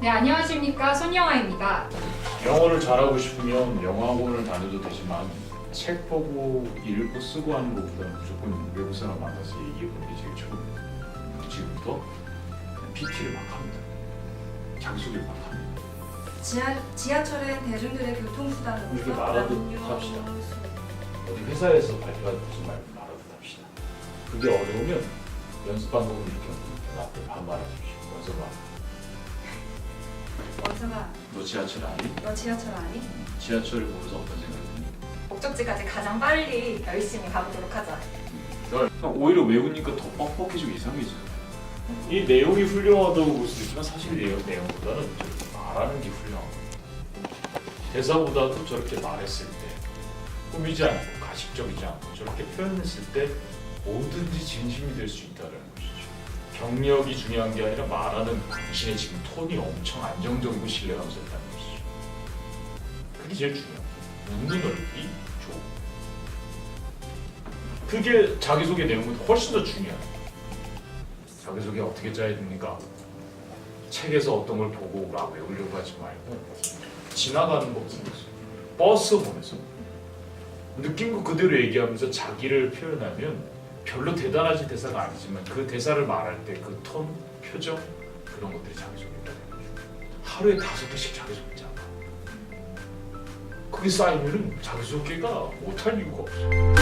네, 안녕하십니까. 손영아입니다. 영어를 잘하고 싶으면 영어학원을 다녀도 되지만 책 보고 읽고 쓰고 하는 것보다는 무조건 외국 사람 만나서 얘기해보는 게 제일 최고입니다. 지금부터 PT를 막 합니다. 자기소개를 막 합니다. 지하, 지하철은 대중들의 교통수단으로서 이렇게 말아도 합시다. 어디 회사에서 발표하는 무슨 말 말아도 합시다. 그게 어려우면 연습 방법을 이렇게 나한테 반말해주십시오. 연습방. 원서가 너 지하철 아니? 너 지하철 아니? 지하철을 보면서 어떤 생각이 드니? 목적지까지 가장 빨리 열심히 가보도록 하자. 널 오히려 외우니까 더 뻑뻑해지고 이상해져. 이 내용이 훌륭하다고 볼 수도 있지만 사실 내용, 내용보다는 말하는 게 거예요. 대사보다도 저렇게 말했을 때 꾸미지 않고 가식적이지 않고 저렇게 표현했을 때 뭐든지 진심이 될 수 있다는 것이죠. 경력이 중요한 게 아니라 말하는 당신의 지금 톤이 엄청 안정적이고 신뢰감서 있다는 것이죠. 그게 제일 중요해요. 묻는 얼굴이 좋고 그게 자기소개 내용보다 훨씬 더 중요해요. 자기소개 어떻게 짜야 됩니까? 책에서 어떤 걸 보고 막 외우려고 하지 말고 지나가는 거 보면서 버스 보면서 느낀 거 그대로 얘기하면서 자기를 표현하면 별로 대단하진 대사가 아니지만 그 대사를 말할 때 그 톤, 표정 그런 것들이 자기소개가 되는. 하루에 다섯 개씩 자기소개 짜. 그게 쌓이면은 자기소개가 못할 이유가 없어.